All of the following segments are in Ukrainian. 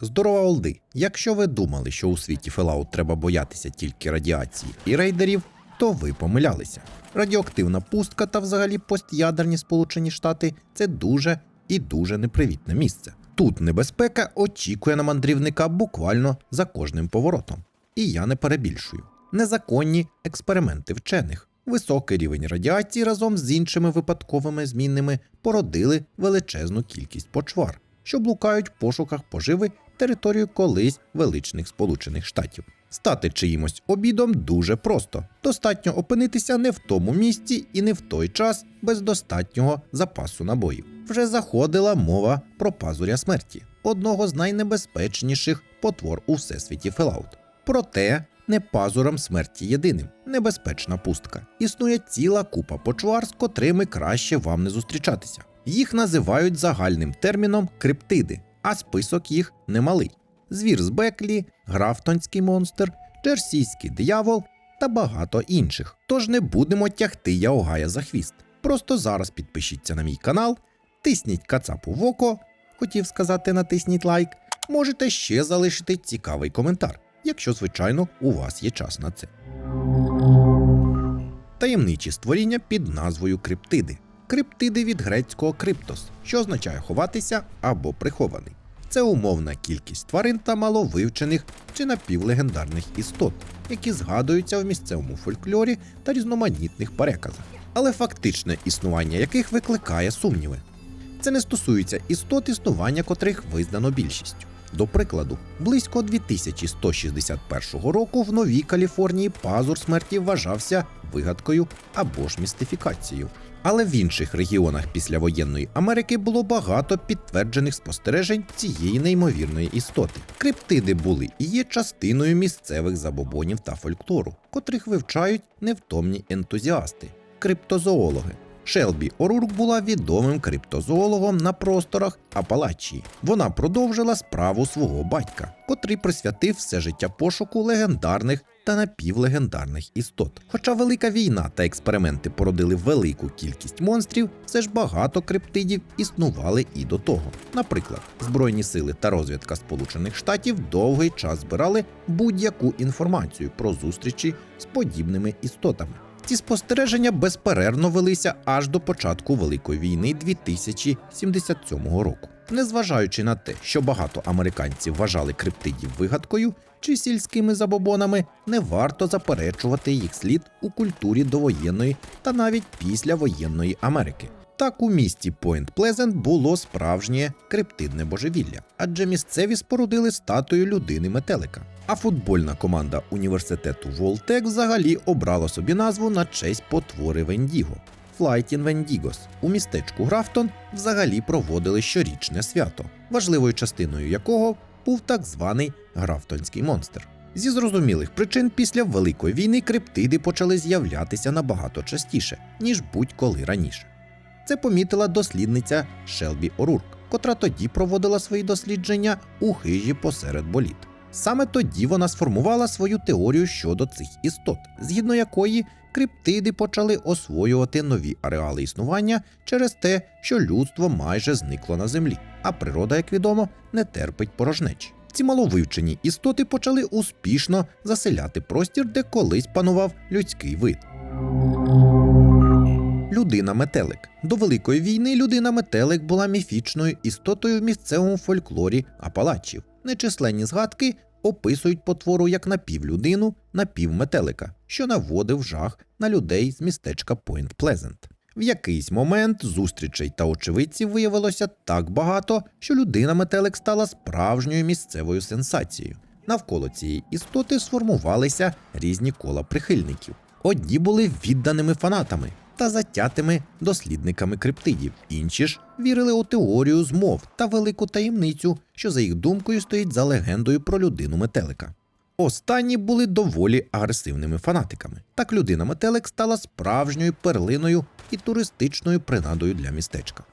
Здорова Олди! Якщо ви думали, що у світі Fallout треба боятися тільки радіації і рейдерів, то ви помилялися. Радіоактивна пустка та взагалі постядерні Сполучені Штати це дуже і дуже непривітне місце. Тут небезпека очікує на мандрівника буквально за кожним поворотом. І я не перебільшую. Незаконні експерименти вчених, високий рівень радіації разом з іншими випадковими змінними породили величезну кількість почвар, що блукають в пошуках поживи територію колись величних Сполучених Штатів. Стати чиїмось обідом дуже просто. Достатньо опинитися не в тому місці і не в той час без достатнього запасу набоїв. Вже заходила мова про пазуря смерті, одного з найнебезпечніших потвор у всесвіті Fallout. Проте не пазуром смерті єдиним, небезпечна пустка. Існує ціла купа почвар, з котрими краще вам не зустрічатися. Їх називають загальним терміном криптиди, а список їх немалий. Звір з Беклі, Графтонський монстр, Джерсійський диявол та багато інших. Тож не будемо тягти Яогая за хвіст. Просто зараз підпишіться на мій канал, тисніть кацапу в око, хотів сказати, натисніть лайк. Можете ще залишити цікавий коментар, якщо, звичайно, у вас є час на це. Таємничі створіння під назвою криптиди. Криптиди від грецького криптос, що означає ховатися або прихований. Це умовна кількість тварин та маловивчених чи напівлегендарних істот, які згадуються в місцевому фольклорі та різноманітних переказах, але фактичне існування яких викликає сумніви. Це не стосується істот, існування котрих визнано більшістю. До прикладу, близько 2161 року в Новій Каліфорнії пазур смерті вважався вигадкою або ж містифікацією. Але в інших регіонах післявоєнної Америки було багато підтверджених спостережень цієї неймовірної істоти. Криптиди були і є частиною місцевих забобонів та фольклору, котрих вивчають невтомні ентузіасти криптозоологи. Шелбі Орурк була відомим криптозоологом на просторах Апалачії. Вона продовжила справу свого батька, котрий присвятив все життя пошуку легендарних та напівлегендарних істот. Хоча велика війна та експерименти породили велику кількість монстрів, все ж багато криптидів існували і до того. Наприклад, Збройні сили та розвідка Сполучених Штатів довгий час збирали будь-яку інформацію про зустрічі з подібними істотами. Ці спостереження безперервно велися аж до початку Великої війни 2077 року. Незважаючи на те, що багато американців вважали криптидів вигадкою чи сільськими забобонами, не варто заперечувати їх слід у культурі довоєнної та навіть післявоєнної Америки. Так у місті Пойнт Плезент було справжнє криптидне божевілля, адже місцеві спорудили статую людини метелика. А футбольна команда університету Волтек взагалі обрала собі назву на честь потвори Вендіго. Флайтін Вендігос у містечку Графтон взагалі проводили щорічне свято, важливою частиною якого був так званий Графтонський монстр. Зі зрозумілих причин після Великої війни криптиди почали з'являтися набагато частіше, ніж будь-коли раніше. Це помітила дослідниця Шелбі Орурк, котра тоді проводила свої дослідження у хижі посеред боліт. Саме тоді вона сформувала свою теорію щодо цих істот, згідно якої криптиди почали освоювати нові ареали існування через те, що людство майже зникло на землі, а природа, як відомо, не терпить порожнечі. Ці маловивчені істоти почали успішно заселяти простір, де колись панував людський вид. Людина-метелик. До Великої війни людина-метелик була міфічною істотою в місцевому фольклорі Апалачів. Нечисленні згадки описують потвору як напівлюдину, напівметелика, що наводив жах на людей з містечка Пойнт Плезент. В якийсь момент зустрічей та очевидців виявилося так багато, що людина-метелик стала справжньою місцевою сенсацією. Навколо цієї істоти сформувалися різні кола прихильників. Одні були відданими фанатами та затятими дослідниками криптидів, інші ж вірили у теорію змов та велику таємницю, що за їх думкою стоїть за легендою про людину метелика. Останні були доволі агресивними фанатиками. Так людина метелик стала справжньою перлиною і туристичною принадою для містечка.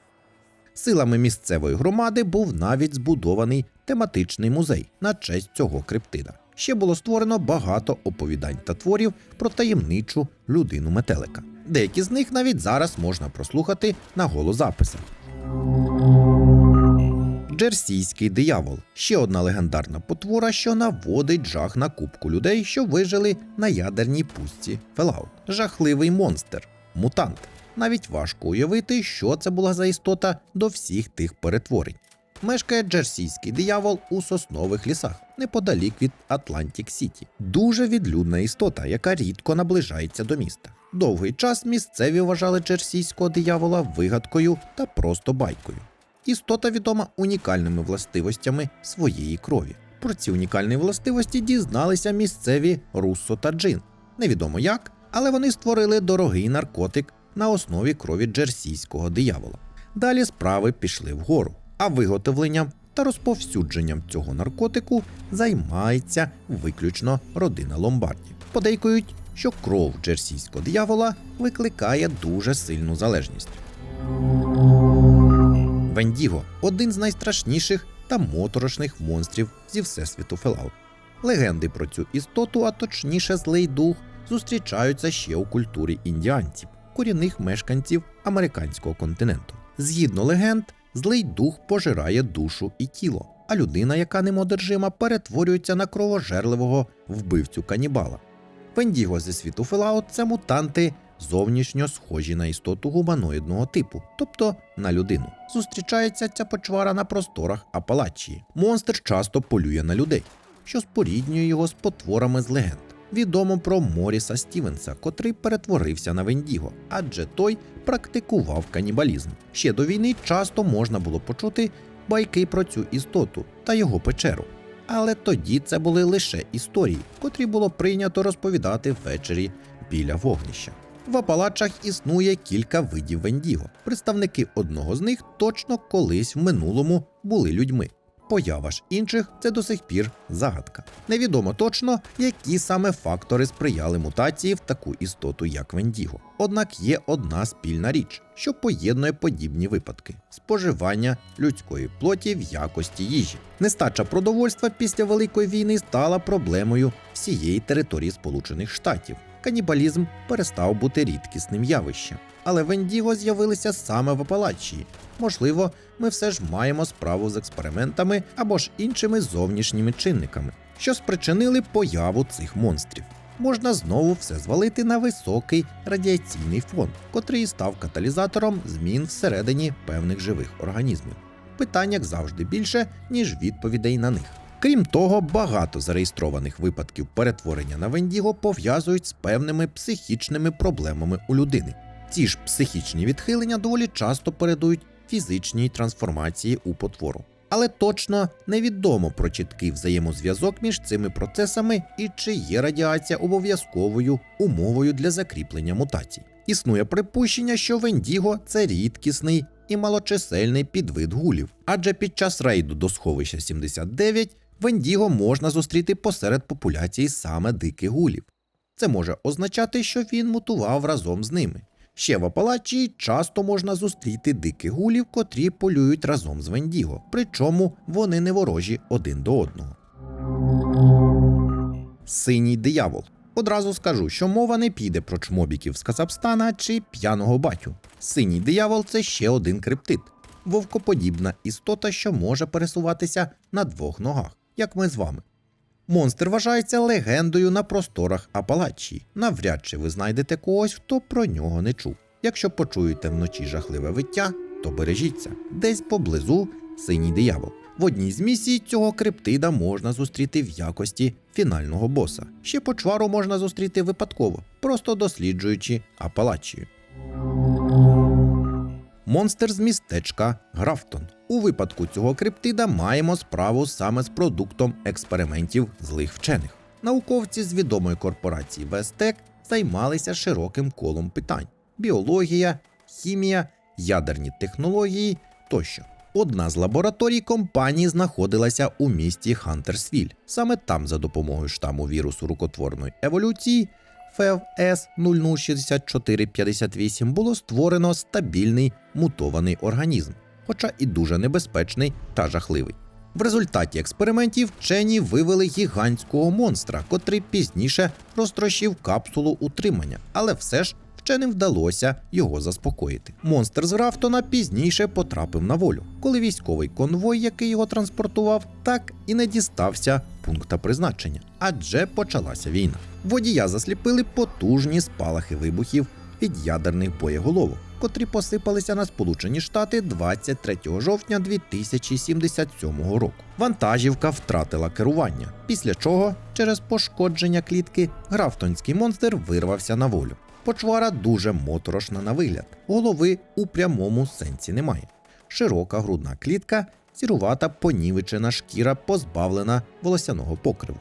Силами місцевої громади був навіть збудований тематичний музей на честь цього криптида. Ще було створено багато оповідань та творів про таємничу людину метелика. Деякі з них навіть зараз можна прослухати на голозаписах. Джерсійський диявол ще одна легендарна потвора, що наводить жах на кубку людей, що вижили на ядерній пустці Фелаут. Жахливий монстр, мутант. Навіть важко уявити, що це була за істота до всіх тих перетворень. Мешкає джерсійський диявол у соснових лісах, неподалік від Атлантик Сіті. Дуже відлюдна істота, яка рідко наближається до міста. Довгий час місцеві вважали джерсійського диявола вигадкою та просто байкою. Істота відома унікальними властивостями своєї крові. Про ці унікальні властивості дізналися місцеві Руссо та Джин. Невідомо як, але вони створили дорогий наркотик на основі крові джерсійського диявола. Далі справи пішли вгору, а виготовленням та розповсюдженням цього наркотику займається виключно родина Ломбарді. Подейкують, що кров джерсійського диявола викликає дуже сильну залежність. Вендіго один з найстрашніших та моторошних монстрів зі всесвіту Fallout. Легенди про цю істоту, а точніше злий дух, зустрічаються ще у культурі індіанців, корінних мешканців американського континенту. Згідно легенд, злий дух пожирає душу і тіло, а людина, яка ним одержима, перетворюється на кровожерливого вбивцю канібала. Вендіго зі світу Fallout – це мутанти зовнішньо схожі на істоту гуманоїдного типу, тобто на людину. Зустрічається ця почвара на просторах Апалачії. Монстр часто полює на людей, що споріднює його з потворами з легенд. Відомо про Моріса Стівенса, котрий перетворився на Вендіго, адже той практикував канібалізм. Ще до війни часто можна було почути байки про цю істоту та його печеру. Але тоді це були лише історії, котрі було прийнято розповідати ввечері біля вогнища. В Апалачах існує кілька видів Вендіго. Представники одного з них точно колись в минулому були людьми. Поява ж інших це до сих пір загадка. Невідомо точно, які саме фактори сприяли мутації в таку істоту, як Вендіго. Однак є одна спільна річ, що поєднує подібні випадки: споживання людської плоті в якості їжі. Нестача продовольства після Великої війни стала проблемою всієї території Сполучених Штатів. Канібалізм перестав бути рідкісним явищем. Але Вендіго з'явилися саме в Апалачії. Можливо, ми все ж маємо справу з експериментами або ж іншими зовнішніми чинниками, що спричинили появу цих монстрів. Можна знову все звалити на високий радіаційний фон, котрий став каталізатором змін всередині певних живих організмів. Питань, як завжди, більше, ніж відповідей на них. Крім того, багато зареєстрованих випадків перетворення на Вендіго пов'язують з певними психічними проблемами у людини. Ці ж психічні відхилення доволі часто передують фізичній трансформації у потвору. Але точно невідомо про чіткий взаємозв'язок між цими процесами і чи є радіація обов'язковою умовою для закріплення мутацій. Існує припущення, що Вендіго це рідкісний і малочисельний підвид гулів, адже під час рейду до сховища 79 Вендіго можна зустріти посеред популяції саме диких гулів. Це може означати, що він мутував разом з ними. Ще в Апалачії часто можна зустріти диких гулів, котрі полюють разом з Вендіго, причому вони не ворожі один до одного. Синій диявол. Одразу скажу, що мова не піде про чмобіків з Казахстана чи п'яного батю. Синій диявол це ще один криптид, вовкоподібна істота, що може пересуватися на двох ногах, як ми з вами. Монстр вважається легендою на просторах Апалачії. Навряд чи ви знайдете когось, хто про нього не чув. Якщо почуєте вночі жахливе виття, то бережіться десь поблизу синій диявол. В одній з місій цього криптида можна зустріти в якості фінального боса. Ще почвару можна зустріти випадково, просто досліджуючи Апалачію. Монстр з містечка Графтон. У випадку цього криптида маємо справу саме з продуктом експериментів злих вчених. Науковці з відомої корпорації Вестек займалися широким колом питань: біологія, хімія, ядерні технології тощо. Одна з лабораторій компанії знаходилася у місті Хантерсвіль. Саме там, за допомогою штаму вірусу рукотворної еволюції ФФС 006458 було створено стабільний мутований організм, хоча і дуже небезпечний та жахливий. В результаті експериментів вчені вивели гігантського монстра, котрий пізніше розтрощив капсулу утримання, але все ж Вченим вдалося його заспокоїти. Монстр з Графтона пізніше потрапив на волю, коли військовий конвой, який його транспортував, так і не дістався пункта призначення, адже почалася війна. Водія засліпили потужні спалахи вибухів від ядерних боєголовок, котрі посипалися на Сполучені Штати 23 жовтня 2077 року. Вантажівка втратила керування, після чого, через пошкодження клітки, графтонський монстр вирвався на волю. Почвара дуже моторошна на вигляд, голови у прямому сенсі немає. Широка грудна клітка, сірувата понівечена шкіра, позбавлена волосяного покриву.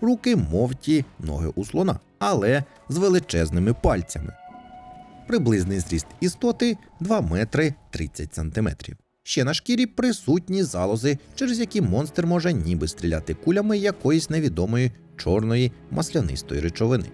Руки мов ті ноги у слона, але з величезними пальцями. Приблизний зріст істоти 2 метри 30 сантиметрів. Ще на шкірі присутні залози, через які монстр може ніби стріляти кулями якоїсь невідомої чорної маслянистої речовини.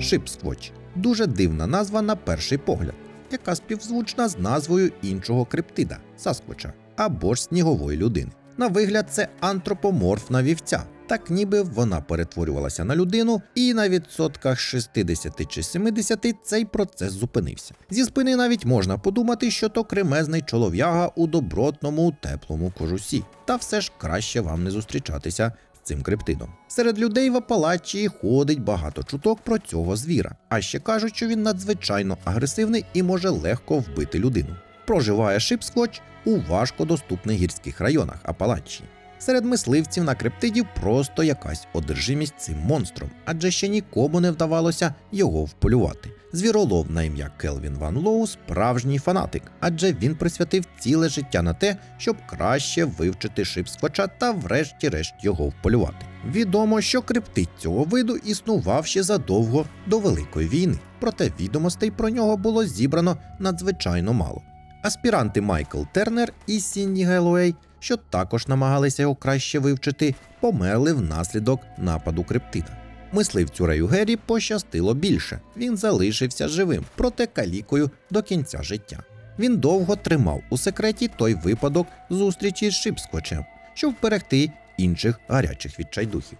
Шипсквоч дуже дивна назва на перший погляд, яка співзвучна з назвою іншого криптида Сасквоча або ж снігової людини. На вигляд, це антропоморфна вівця, так ніби вона перетворювалася на людину, і на відсотках 60 чи 70 цей процес зупинився. Зі спини навіть можна подумати, що то кремезний чолов'яга у добротному теплому кожусі. Та все ж краще вам не зустрічатися з цим криптидом. Серед людей в Апалачії ходить багато чуток про цього звіра, а ще кажуть, що він надзвичайно агресивний і може легко вбити людину. Проживає Шипсквоч у важкодоступних гірських районах Апалачії. Серед мисливців на криптидів просто якась одержимість цим монстром, адже ще нікому не вдавалося його вполювати. Звіролов на ім'я Келвін Ван Лоу справжній фанатик, адже він присвятив ціле життя на те, щоб краще вивчити шипсквача та врешті-решт його вполювати. Відомо, що криптид цього виду існував ще задовго до Великої війни, проте відомостей про нього було зібрано надзвичайно мало. Аспіранти Майкл Тернер і Сінні Гелуей, що також намагалися його краще вивчити, померли внаслідок нападу криптида. Мисливцю Рею Геррі пощастило більше. Він залишився живим, проте калікою до кінця життя. Він довго тримав у секреті той випадок зустрічі з Шипсквочем, щоб вберегти інших гарячих відчайдухів.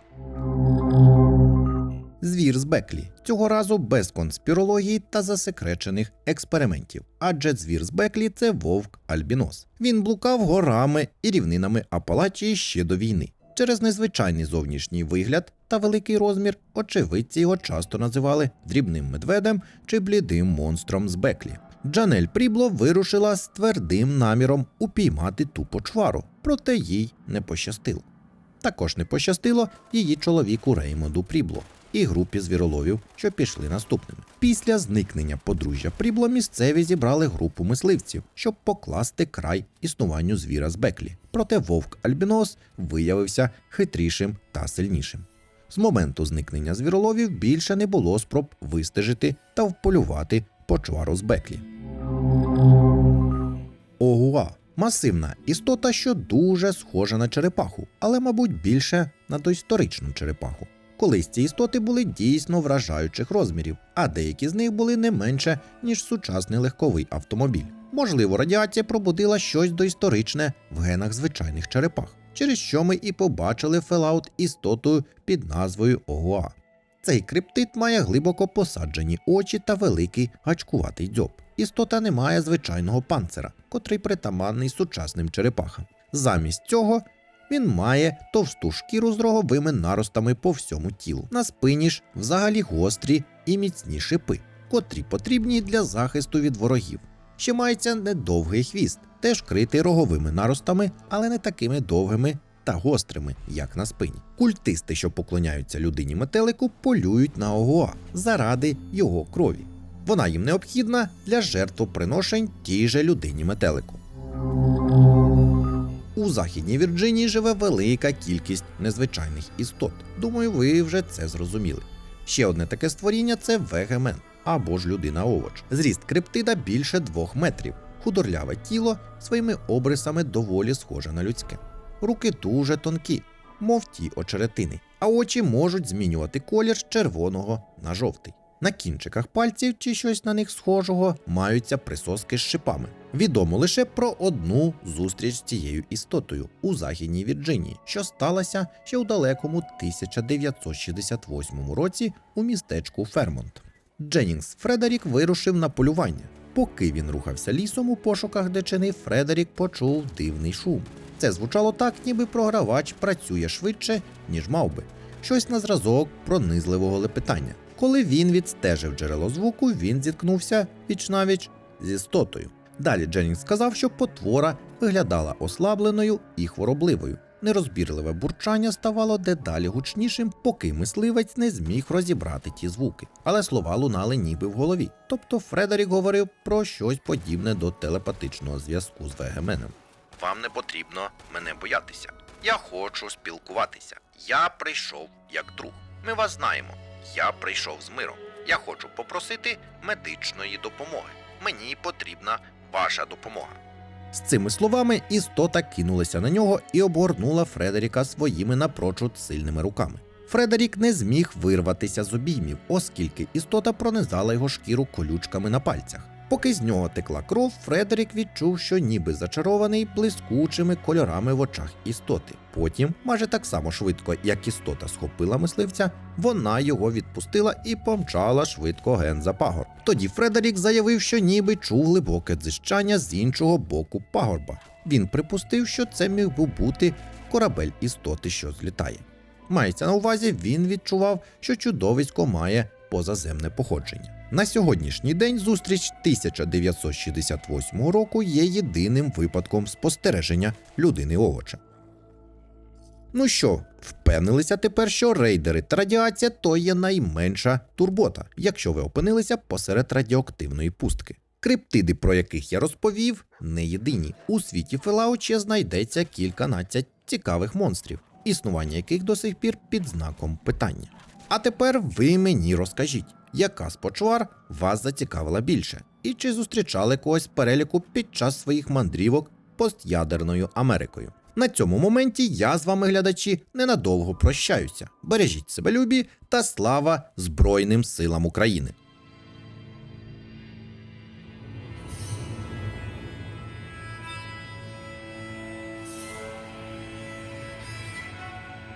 Звір з Беклі цього разу без конспірології та засекречених експериментів. Адже звір з Беклі це вовк Альбінос. Він блукав горами і рівнинами Апалачії ще до війни. Через незвичайний зовнішній вигляд та великий розмір очевидці його часто називали дрібним медведем чи блідим монстром з Беклі. Джанель Прібло вирушила з твердим наміром упіймати ту почвару, проте їй не пощастило. Також не пощастило її чоловіку Реймонду Прібло і групі звіроловів, що пішли наступними. Після зникнення подружжя Прібло місцеві зібрали групу мисливців, щоб покласти край існуванню звіра з Беклі. Проте вовк Альбінос виявився хитрішим та сильнішим. З моменту зникнення звіроловів більше не було спроб вистежити та вполювати почвару з Беклі. Огуа масивна істота, що дуже схожа на черепаху, але, мабуть, більше на доісторичну черепаху. Колись ці істоти були дійсно вражаючих розмірів, а деякі з них були не менше, ніж сучасний легковий автомобіль. Можливо, радіація пробудила щось доісторичне в генах звичайних черепах, через що ми і побачили фелаут істотою під назвою Огуа. Цей криптид має глибоко посаджені очі та великий гачкуватий дзьоб. Істота не має звичайного панцира, котрий притаманний сучасним черепахам. Замість цього він має товсту шкіру з роговими наростами по всьому тілу. На спині ж взагалі гострі і міцні шипи, котрі потрібні для захисту від ворогів. Ще мається недовгий хвіст, теж критий роговими наростами, але не такими довгими та гострими, як на спині. Культисти, що поклоняються людині метелику, полюють на Огуа заради його крові. Вона їм необхідна для жертвоприношень тій же людині метелику. Західній Вірджинії живе велика кількість незвичайних істот. Думаю, ви вже це зрозуміли. Ще одне таке створіння це вегемен або ж людина-овоч. Зріст криптида більше двох метрів. Худорляве тіло своїми обрисами доволі схоже на людське. Руки дуже тонкі, мов ті очеретини, а очі можуть змінювати колір з червоного на жовтий. На кінчиках пальців чи щось на них схожого маються присоски з шипами. Відомо лише про одну зустріч з цією істотою у Західній Вірджинії, що сталася ще у далекому 1968 році у містечку Фермонт. Дженнінгс Фредерік вирушив на полювання. Поки він рухався лісом у пошуках дичини, Фредерік почув дивний шум. Це звучало так, ніби програвач працює швидше, ніж мав би. Щось на зразок пронизливого лепетання. Коли він відстежив джерело звуку, він зіткнувся віч-навіч з істотою. Далі Дженнінгс сказав, що потвора виглядала ослабленою і хворобливою. Нерозбірливе бурчання ставало дедалі гучнішим, поки мисливець не зміг розібрати ті звуки. Але слова лунали ніби в голові. Тобто Фредерік говорив про щось подібне до телепатичного зв'язку з Вегеменом. Вам не потрібно мене боятися. Я хочу спілкуватися. Я прийшов як друг. Ми вас знаємо. Я прийшов з миром. Я хочу попросити медичної допомоги. Мені потрібна ваша допомога. З цими словами істота кинулася на нього і обгорнула Фредеріка своїми напрочуд сильними руками. Фредерік не зміг вирватися з обіймів, оскільки істота пронизала його шкіру колючками на пальцях. Поки з нього текла кров, Фредерік відчув, що ніби зачарований блискучими кольорами в очах істоти. Потім, майже так само швидко, як істота схопила мисливця, вона його відпустила і помчала швидко ген за пагорб. Тоді Фредерік заявив, що ніби чув глибоке дзижчання з іншого боку пагорба. Він припустив, що це міг би бути корабель істоти, що злітає. Мається на увазі, він відчував, що чудовисько має позаземне походження. На сьогоднішній день зустріч 1968 року є єдиним випадком спостереження людини овоча. Ну що, впевнилися тепер, що рейдери та радіація то є найменша турбота, якщо ви опинилися посеред радіоактивної пустки. Криптиди, про яких я розповів, не єдині. У світі Fallout знайдеться кільканадцять цікавих монстрів, існування яких до сих пір під знаком питання. А тепер ви мені розкажіть, яка з почвар вас зацікавила більше, і чи зустрічали когось переліку під час своїх мандрівок постядерною Америкою. На цьому моменті я з вами, глядачі, ненадовго прощаюся. Бережіть себе любі та слава Збройним силам України!